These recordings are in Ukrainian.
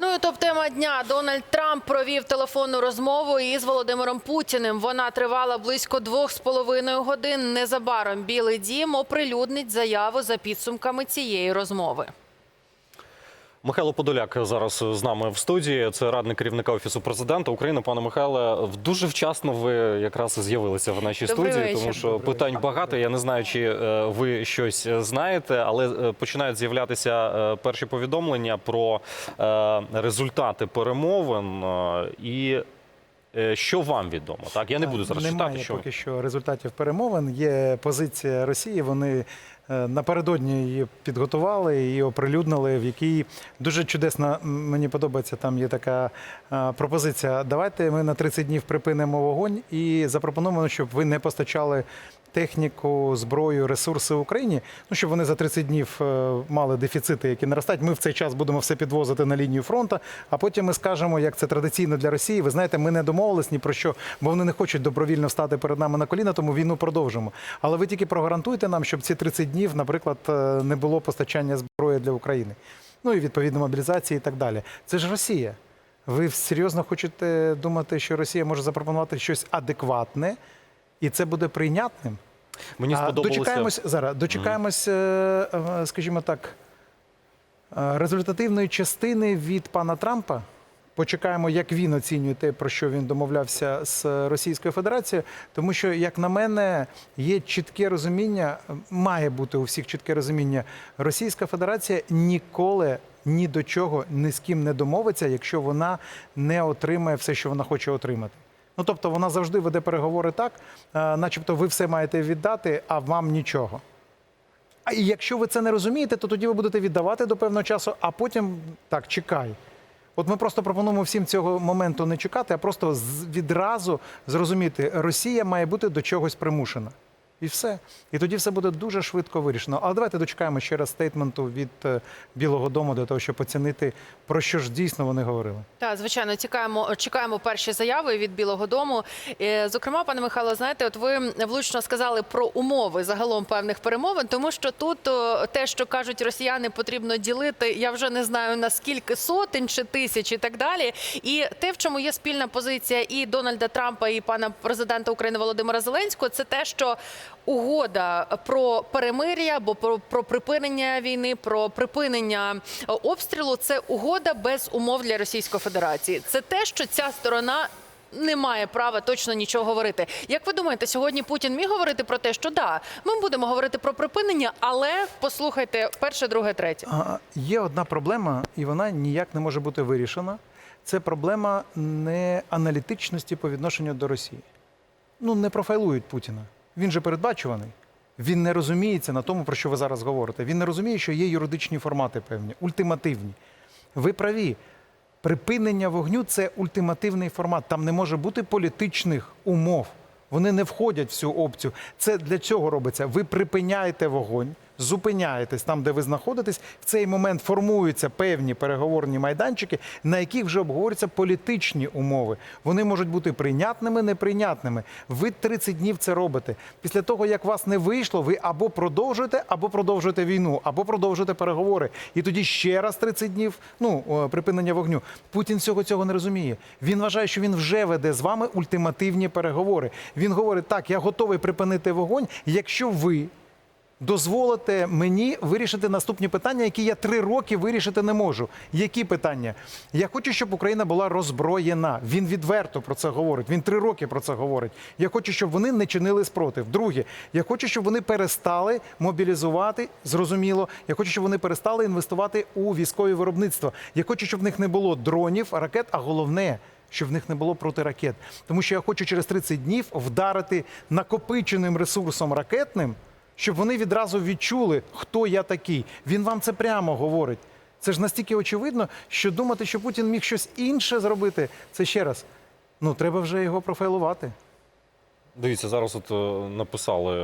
Ну і топ тема дня. Дональд Трамп провів телефонну розмову із Володимиром Путіним. Вона тривала близько двох з половиною годин. Незабаром Білий Дім оприлюднить заяву за підсумками цієї розмови. Михайло Подоляк зараз з нами в студії. Це радник керівника офісу президента України. Пане Михайле, дуже вчасно ви якраз з'явилися в нашій Добрий студії, вечір. тому що питань багато. Я не знаю, чи е, ви щось знаєте, але е, починають з'являтися е, перші повідомлення про е, результати перемовин. е, І е, що вам відомо? Так, я не буду зараз Немає читати, що поки що результатів перемовин. Є позиція Росії. Вони е, напередодні її підготували і оприлюднили, в якій дуже чудесно мені подобається. Там є така е, пропозиція. Давайте ми на 30 днів припинимо вогонь і запропонуємо, щоб ви не постачали. Техніку, зброю, ресурси Україні, ну щоб вони за 30 днів е, мали дефіцити, які наростають. Ми в цей час будемо все підвозити на лінію фронту. А потім ми скажемо, як це традиційно для Росії. Ви знаєте, ми не домовились ні про що, бо вони не хочуть добровільно стати перед нами на коліна, тому війну продовжимо. Але ви тільки прогарантуйте нам, щоб ці 30 днів, наприклад, е, не було постачання зброї для України. Ну і відповідно мобілізації і так далі. Це ж Росія. Ви серйозно хочете думати, що Росія може запропонувати щось адекватне, і це буде прийнятним? Мені сподобалося. Дочекаємось зараз. Дочекаємось, е, е, скажімо так, е, результативної частини від пана Трампа. Почекаємо, як він оцінює те, про що він домовлявся з Російською Федерацією. Тому що, як на мене, є чітке розуміння, має бути у всіх чітке розуміння. Російська Федерація ніколи ні до чого ні з ким не домовиться, якщо вона не отримає все, що вона хоче отримати. Ну тобто вона завжди веде переговори так, е, начебто ви все маєте віддати, а вам нічого. А якщо ви це не розумієте, то тоді ви будете віддавати до певного часу, а потім так, чекай. От ми просто пропонуємо всім цього моменту не чекати, а просто відразу зрозуміти, Росія має бути до чогось примушена. І все. І тоді все буде дуже швидко вирішено. Але давайте дочекаємо ще раз стейтменту від е, Білого Дому для того, щоб оцінити, про що ж дійсно вони говорили. Так, звичайно, чекаємо, чекаємо перші заяви від Білого Дому. Е, Зокрема, пане Михайло, знаєте, от ви влучно сказали про умови загалом певних перемовин, тому що тут те, що кажуть росіяни, потрібно ділити. Я вже не знаю на скільки сотень чи тисяч і так далі. І те, в чому є спільна позиція і Дональда Трампа, і пана президента України Володимира Зеленського, це те, що угода про перемир'я або про, про припинення війни, про припинення е, обстрілу це угода без умов для Російської Федерації. Це те, що ця сторона. Не має права точно нічого говорити. Як ви думаєте, сьогодні Путін міг говорити про те, що да, ми будемо говорити про припинення, але послухайте перше, друге, третє. Є одна проблема, і вона ніяк не може бути вирішена. Це проблема неаналітичності по відношенню до Росії. Ну, не профайлують Путіна. Він же передбачуваний. Він не розуміється на тому, про що ви зараз говорите. Він не розуміє, що є юридичні формати певні, ультимативні. Ви праві. Припинення вогню це ультимативний формат. Там не може бути політичних умов. Вони не входять в цю опцію. Це для цього робиться. Ви припиняєте вогонь, зупиняєтесь там, де ви знаходитесь. В цей момент формуються певні переговорні майданчики, на яких вже обговорюються політичні умови. Вони можуть бути прийнятними, неприйнятними. Ви 30 днів це робите. Після того, як вас не вийшло, ви або продовжуєте, або продовжуєте війну, або продовжуєте переговори. І тоді ще раз 30 днів ну, припинення вогню. Путін всього цього не розуміє. Він вважає, що він вже веде з вами ультимативні переговори. Він говорить: так, я готовий припинити вогонь, якщо ви дозволите мені вирішити наступні питання, які я три роки вирішити не можу. Які питання? Я хочу, щоб Україна була роззброєна. Він відверто про це говорить. Він три роки про це говорить. Я хочу, щоб вони не чинили спротив. Друге, я хочу, щоб вони перестали мобілізувати. Зрозуміло. Я хочу, щоб вони перестали інвестувати у військове виробництво. Я хочу, щоб в них не було дронів, ракет, а головне. Щоб в них не було протиракет, тому що я хочу через 30 днів вдарити накопиченим ресурсом ракетним, щоб вони відразу відчули, хто я такий. Він вам це прямо говорить. Це ж настільки очевидно, що думати, що Путін міг щось інше зробити, це ще раз. Ну, треба вже його профайлувати. Дивіться, зараз от е, написали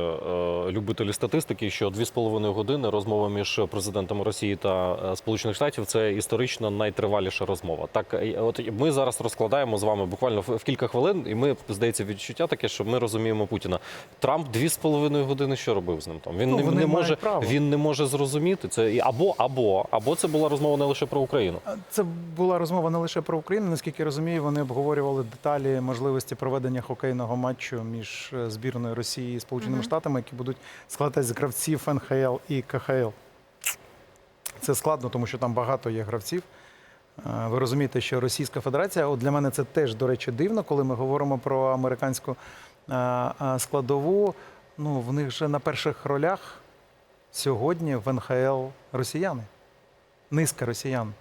е, любителі статистики, що 2,5 години розмова між президентом Росії та е, Сполучених Штатів це історично найтриваліша розмова. Так, от ми зараз розкладаємо з вами буквально в, кілька хвилин, і ми здається відчуття таке, що ми розуміємо Путіна. Трамп 2,5 години що робив з ним там? Він Ну, не, не може право. він не може зрозуміти це. Або або або це була розмова не лише про Україну. Це була розмова не лише про Україну. Наскільки я розумію, вони обговорювали деталі можливості проведення хокейного матчу між е, збірною Росії і Сполученими Штатами, які будуть складатися з гравців НХЛ і КХЛ. Це складно, тому що там багато є гравців. Е, Ви розумієте, що Російська Федерація, от для мене це теж, до речі, дивно, коли ми говоримо про американську е, складову. Ну, в них же на перших ролях сьогодні в НХЛ росіяни. Низка росіян.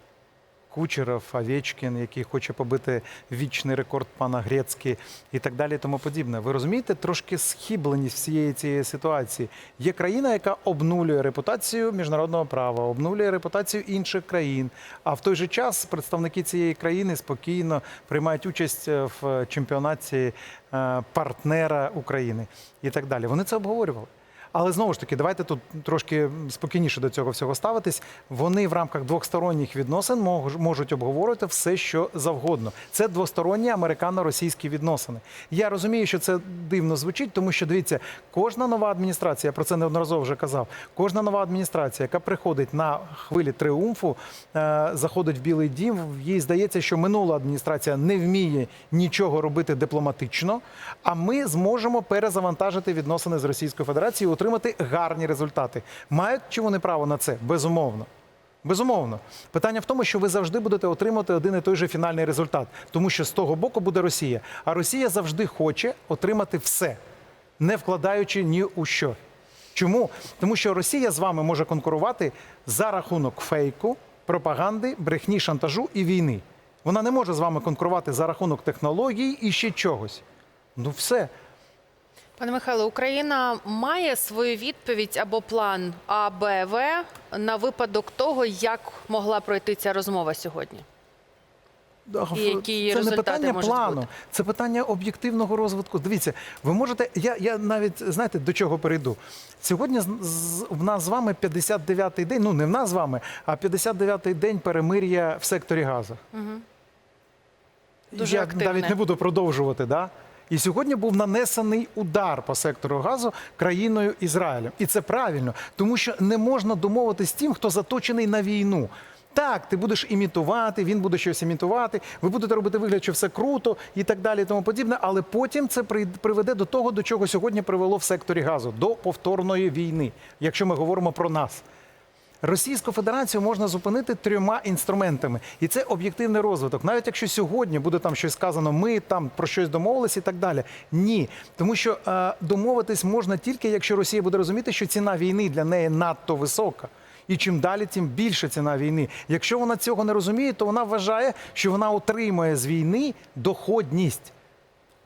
Кучеров, Овечкін, який хоче побити вічний рекорд пана Грецькі і так далі, тому подібне. Ви розумієте трошки схибленість всієї цієї ситуації. Є країна, яка обнулює репутацію міжнародного права, обнулює репутацію інших країн. А в той же час представники цієї країни спокійно приймають участь е, в чемпіонаті е, партнера України і так далі. Вони це обговорювали. Але знову ж таки, давайте тут трошки спокійніше до цього всього ставитись. Вони в рамках двосторонніх відносин мож- можуть обговорювати все, що завгодно. Це двосторонні американо-російські відносини. Я розумію, що це дивно звучить, тому що дивіться, кожна нова адміністрація, я про це неодноразово вже казав. Кожна нова адміністрація, яка приходить на хвилі триумфу, е, заходить в Білий Дім. Їй здається, що минула адміністрація не вміє нічого робити дипломатично. А ми зможемо перезавантажити відносини з Російською Федерацією, отримати гарні результати. Мають чи вони право на це? Безумовно. Безумовно, питання в тому, що ви завжди будете отримати один і той же фінальний результат, тому що з того боку буде Росія. А Росія завжди хоче отримати все, не вкладаючи ні у що. Чому? Тому що Росія з вами може конкурувати за рахунок фейку, пропаганди, брехні, шантажу і війни. Вона не може з вами конкурувати за рахунок технологій і ще чогось. Ну все. Пане Михайло, Україна має свою відповідь або план А, Б, В на випадок того, як могла пройти ця розмова сьогодні. І які це не питання плану, бути? це питання об'єктивного розвитку. Дивіться, ви можете. Я, я навіть знаєте до чого перейду. Сьогодні з, в нас з вами 59-й день. Ну не в нас з вами, а 59-й день перемир'я в секторі Газа. Дуже я активне. навіть не буду продовжувати. Да? І сьогодні був нанесений удар по сектору газу країною Ізраїлем. І це правильно, тому що не можна домовитися з тим, хто заточений на війну. Так, ти будеш імітувати, він буде щось імітувати, ви будете робити вигляд, що все круто і так далі, і тому подібне. Але потім це приведе до того, до чого сьогодні привело в секторі газу до повторної війни, якщо ми говоримо про нас. Російську Федерацію можна зупинити трьома інструментами, і це об'єктивний розвиток. Навіть якщо сьогодні буде там щось сказано, ми там про щось домовилися і так далі. Ні, тому що е, домовитись можна тільки, якщо Росія буде розуміти, що ціна війни для неї надто висока. І чим далі, тим більше ціна війни. Якщо вона цього не розуміє, то вона вважає, що вона отримує з війни доходність.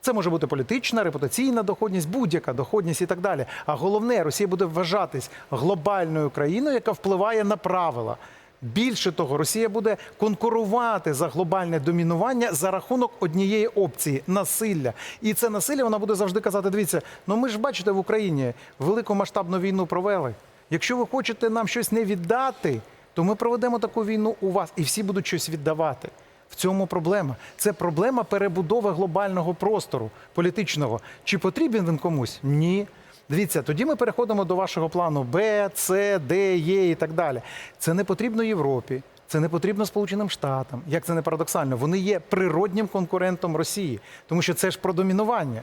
Це може бути політична, репутаційна доходність, будь-яка доходність і так далі. А головне, Росія буде вважатись глобальною країною, яка впливає на правила. Більше того, Росія буде конкурувати за глобальне домінування за рахунок однієї опції насилля. І це насилля вона буде завжди казати: дивіться, ну ми ж бачите в Україні велику масштабну війну провели. Якщо ви хочете нам щось не віддати, то ми проведемо таку війну у вас, і всі будуть щось віддавати. В цьому проблема. Це проблема перебудови глобального простору політичного. Чи потрібен він комусь? Ні. Дивіться, тоді ми переходимо до вашого плану Б, С, Д, Є і так далі. Це не потрібно Європі, це не потрібно Сполученим Штатам. Як це не парадоксально? Вони є природнім конкурентом Росії, тому що це ж про домінування.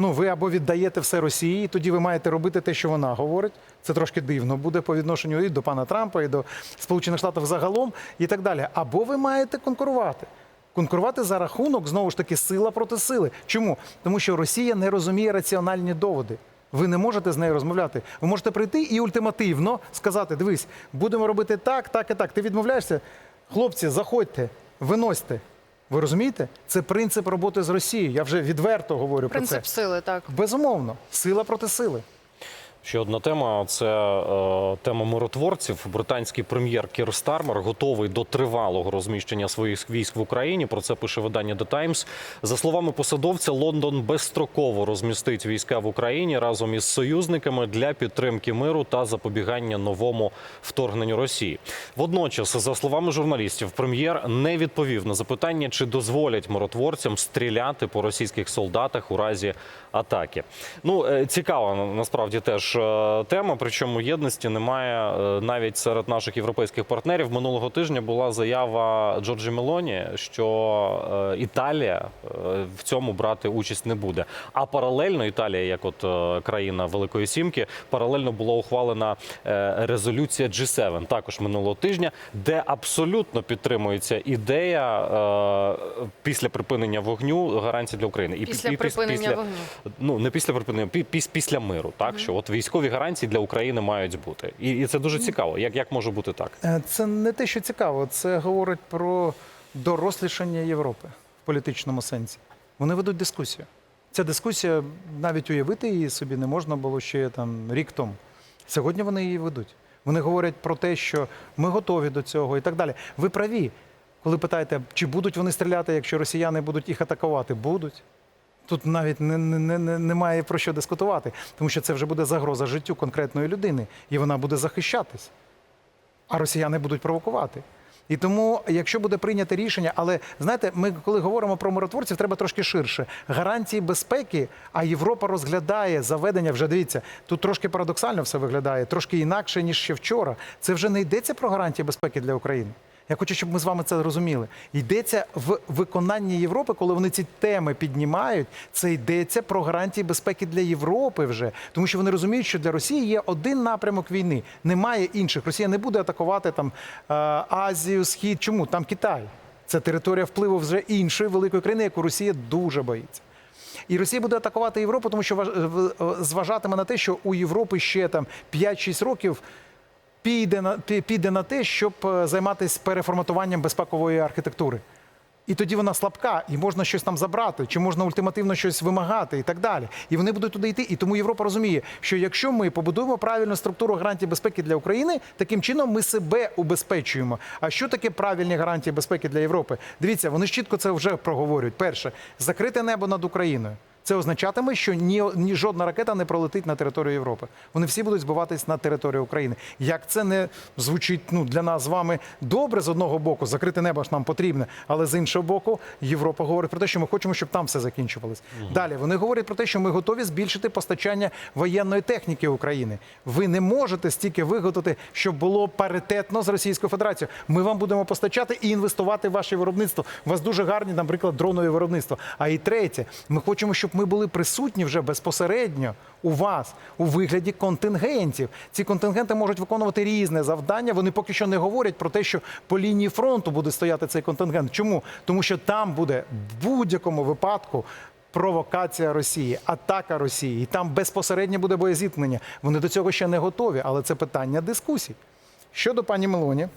Ну, ви або віддаєте все Росії, і тоді ви маєте робити те, що вона говорить. Це трошки дивно буде по відношенню і до пана Трампа, і до Сполучених Штатів загалом, і так далі. Або ви маєте конкурувати. Конкурувати за рахунок знову ж таки сила проти сили. Чому? Тому що Росія не розуміє раціональні доводи. Ви не можете з нею розмовляти. Ви можете прийти і ультимативно сказати: дивись, будемо робити так, так і так. Ти відмовляєшся? Хлопці, заходьте, виносьте. Ви розумієте? Це принцип роботи з Росією. Я вже відверто говорю про Принцип це. сили, так. Безумовно, сила проти сили. Ще одна тема це е, тема миротворців. Британський прем'єр Кір Стармер готовий до тривалого розміщення своїх військ в Україні. Про це пише видання The Times. За словами посадовця, Лондон безстроково розмістить війська в Україні разом із союзниками для підтримки миру та запобігання новому вторгненню Росії. Водночас, за словами журналістів, прем'єр не відповів на запитання, чи дозволять миротворцям стріляти по російських солдатах у разі атаки. Ну е, цікава насправді теж тема. Причому єдності немає е, навіть серед наших європейських партнерів. Минулого тижня була заява Джорджі Мелоні, що е, Італія е, в цьому брати участь не буде. А паралельно Італія, як от країна Великої Сімки, паралельно була ухвалена резолюція G7 також минулого тижня, де абсолютно підтримується ідея після припинення вогню гарантій для України і Після пі- пі- припинення після- вогню. Ну не після припинення, пі- після миру. Так що от військові гарантії для України мають бути, і, і це дуже цікаво. Як, як може бути так? Е, Це не те, що цікаво, це говорить про дорослішання Європи в політичному сенсі. Вони ведуть дискусію. Ця дискусія навіть уявити її собі не можна було ще там рік тому. Сьогодні вони її ведуть. Вони говорять про те, що ми готові до цього і так далі. Ви праві, коли питаєте, чи будуть вони стріляти, якщо росіяни будуть їх атакувати? Будуть. Тут навіть не, не, не, не- немає про що дискутувати, тому що це вже буде загроза життю конкретної людини, і вона буде захищатись а росіяни будуть провокувати. І тому, якщо буде прийнято рішення, але знаєте, ми коли говоримо про миротворців, треба трошки ширше. Гарантії безпеки, а Європа розглядає заведення. Вже дивіться, тут трошки парадоксально все виглядає, трошки інакше ніж ще вчора. Це вже не йдеться про гарантії безпеки для України. Я хочу, щоб ми з вами це розуміли. Йдеться в виконанні Європи, коли вони ці теми піднімають. Це йдеться про гарантії безпеки для Європи вже, тому що вони розуміють, що для Росії є один напрямок війни, немає інших. Росія не буде атакувати там е, Азію, Схід. Чому там Китай? Це територія впливу вже іншої великої країни, яку Росія дуже боїться. І Росія буде атакувати Європу, тому що важ- зважатиме на те, що у Європи ще там 5-6 років піде на пі- піде на те, щоб е, займатися переформатуванням безпекової архітектури. І тоді вона слабка, і можна щось там забрати, чи можна ультимативно щось вимагати і так далі. І вони будуть туди йти. І тому Європа розуміє, що якщо ми побудуємо правильну структуру гарантій безпеки для України, таким чином ми себе убезпечуємо. А що таке правильні гарантії безпеки для Європи? Дивіться, вони ж чітко це вже проговорюють. Перше, закрите небо над Україною. Це означатиме, що ні, ні жодна ракета не пролетить на територію Європи. Вони всі будуть збиватись на територію України. Як це не звучить ну, для нас з вами добре з одного боку, закрите небо ж нам потрібне, але з іншого боку, Європа говорить про те, що ми хочемо, щоб там все закінчувалось. Далі вони говорять про те, що ми готові збільшити постачання воєнної техніки України. Ви не можете стільки виготовити, щоб було паритетно з Російською Федерацією. Ми вам будемо постачати і інвестувати в ваше виробництво. У вас дуже гарні, наприклад, дронові виробництва. А і третє, ми хочемо, щоб ми були присутні вже безпосередньо у вас у вигляді контингентів. Ці контингенти можуть виконувати різне завдання. Вони поки що не говорять про те, що по лінії фронту буде стояти цей контингент. Чому? Тому що там буде в будь-якому випадку. Провокація Росії, атака Росії, і там безпосередньо буде боєзіткнення. Вони до цього ще не готові, але це питання дискусій. Щодо пані Мелоні,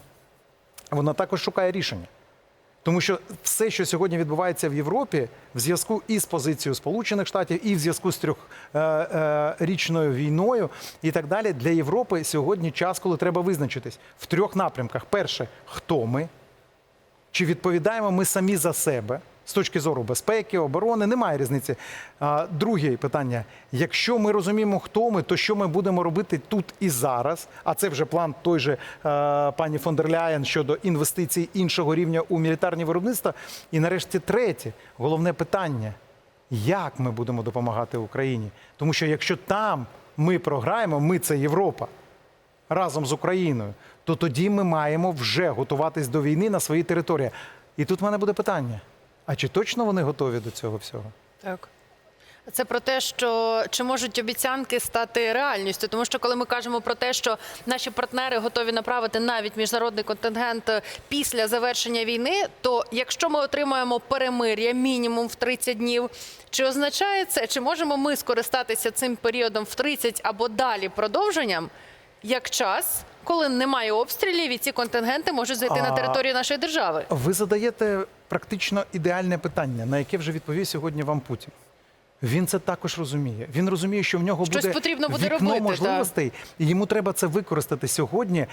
вона також шукає рішення. Тому що все, що сьогодні відбувається в Європі, в зв'язку із позицією Сполучених Штатів, і в зв'язку з трьохрічною війною і так далі, для Європи сьогодні час, коли треба визначитись в трьох напрямках: перше, хто ми, чи відповідаємо ми самі за себе з точки зору безпеки, оборони, немає різниці. Друге питання: якщо ми розуміємо, хто ми, то що ми будемо робити тут і зараз? А це вже план той же пані фон дер Ляєн щодо інвестицій іншого рівня у мілітарні виробництва. І нарешті третє, головне питання. Як ми будемо допомагати Україні? Тому що якщо там ми програємо, ми це Європа разом з Україною, то тоді ми маємо вже готуватись до війни на своїй території. І тут в мене буде питання: а чи точно вони готові до цього всього? Так. Це про те, що чи можуть обіцянки стати реальністю, тому що коли ми кажемо про те, що наші партнери готові направити навіть міжнародний контингент після завершення війни, то якщо ми отримаємо перемир'я мінімум в 30 днів, чи означає це, чи можемо ми скористатися цим періодом в 30 або далі продовженням як час, коли немає обстрілів і ці контингенти можуть зайти на територію нашої держави? Ви задаєте практично ідеальне питання, на яке вже відповів сьогодні вам Путін. Він це також розуміє. Він розуміє, що в нього Щось буде потрібно буде вікно робити, можливостей, і йому треба це використати сьогодні,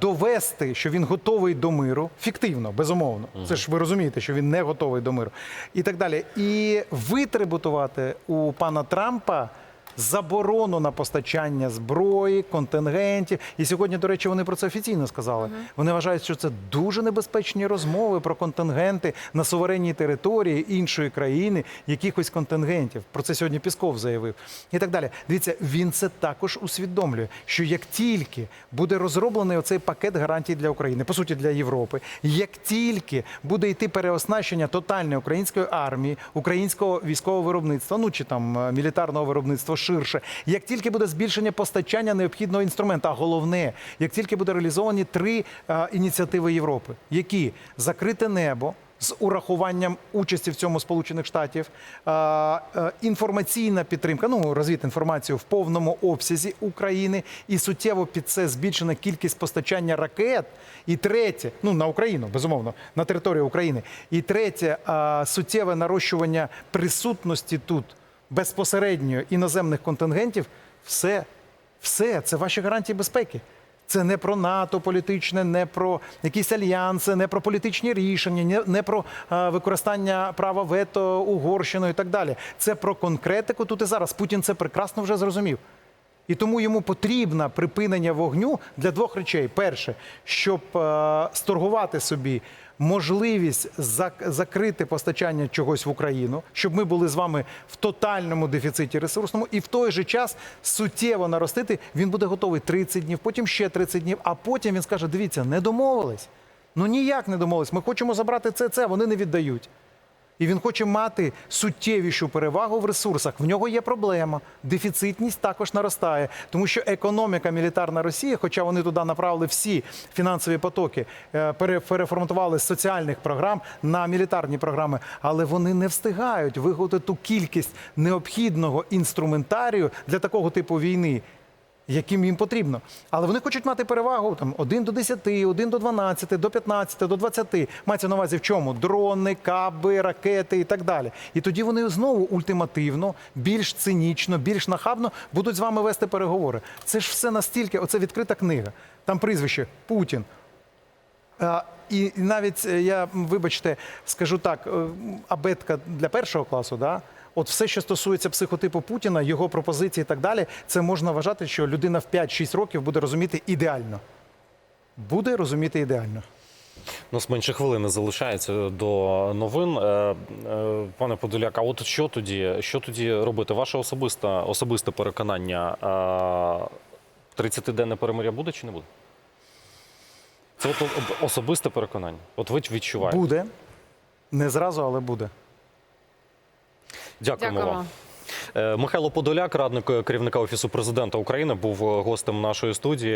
довести, що він готовий до миру, фіктивно, безумовно. Це ж ви розумієте, що він не готовий до миру, і так далі. І витребутувати у пана Трампа. Заборону на постачання зброї, контингентів. І сьогодні, до речі, вони про це офіційно сказали. Вони вважають, що це дуже небезпечні розмови про контингенти на суверенній території іншої країни, якихось контингентів. Про це сьогодні Пісков заявив. І так далі. Дивіться, він це також усвідомлює, що як тільки буде розроблений оцей пакет гарантій для України, по суті, для Європи, як тільки буде йти переоснащення тотальної української армії, українського військового виробництва, ну чи там е, мілітарного виробництва ширше, як тільки буде збільшення постачання необхідного інструмента, а головне, як тільки буде реалізовані три е, ініціативи Європи, які закрите небо. З урахуванням участі в цьому Сполучених Штатів, е, е, інформаційна підтримка, ну розвід інформацію в повному обсязі України, і суттєво під це збільшена кількість постачання ракет. І третє, ну на Україну, безумовно, на територію України. І третє, е, суттєве нарощування присутності тут безпосередньо іноземних контингентів. Все, все це ваші гарантії безпеки. Це не про НАТО політичне, не про якісь альянси, не про політичні рішення, не, про е, використання права вето Угорщиною і так далі. Це про конкретику тут і зараз. Путін це прекрасно вже зрозумів. І тому йому потрібно припинення вогню для двох речей: перше, щоб е, сторгувати собі можливість зак- закрити постачання чогось в Україну, щоб ми були з вами в тотальному дефіциті ресурсному, і в той же час суттєво наростити. Він буде готовий 30 днів, потім ще 30 днів, а потім він скаже: дивіться, не домовились. Ну ніяк не домовились. Ми хочемо забрати це, це, вони не віддають. І він хоче мати суттєвішу перевагу в ресурсах. В нього є проблема. Дефіцитність також наростає, тому що економіка мілітарна Росії, хоча вони туди направили всі фінансові потоки, е, переформатували з соціальних програм на мілітарні програми, але вони не встигають виготовити ту кількість необхідного інструментарію для такого типу війни яким їм потрібно. Але вони хочуть мати перевагу там 1 до 10, 1 до 12, до 15, до 20. Мається на увазі в чому? Дрони, каби, ракети і так далі. І тоді вони знову ультимативно, більш цинічно, більш нахабно будуть з вами вести переговори. Це ж все настільки, оце відкрита книга. Там прізвище Путін. І навіть е, я, вибачте, скажу так, е, абетка для першого класу, да? От все, що стосується психотипу Путіна, його пропозиції і так далі, це можна вважати, що людина в 5-6 років буде розуміти ідеально. Буде розуміти ідеально. У нас менше хвилини залишається до новин. Е, е, Пане Подоляк, а от що тоді, що тоді робити? Ваше особисте, особисте переконання, е, 30-денне перемиря буде чи не буде? Це от особисте переконання. От ви відчуваєте. Буде. Не зразу, але буде. Дякуємо Дякуємо. вам. Е, Михайло Подоляк, радник е, керівника Офісу президента України, був е, гостем нашої студії.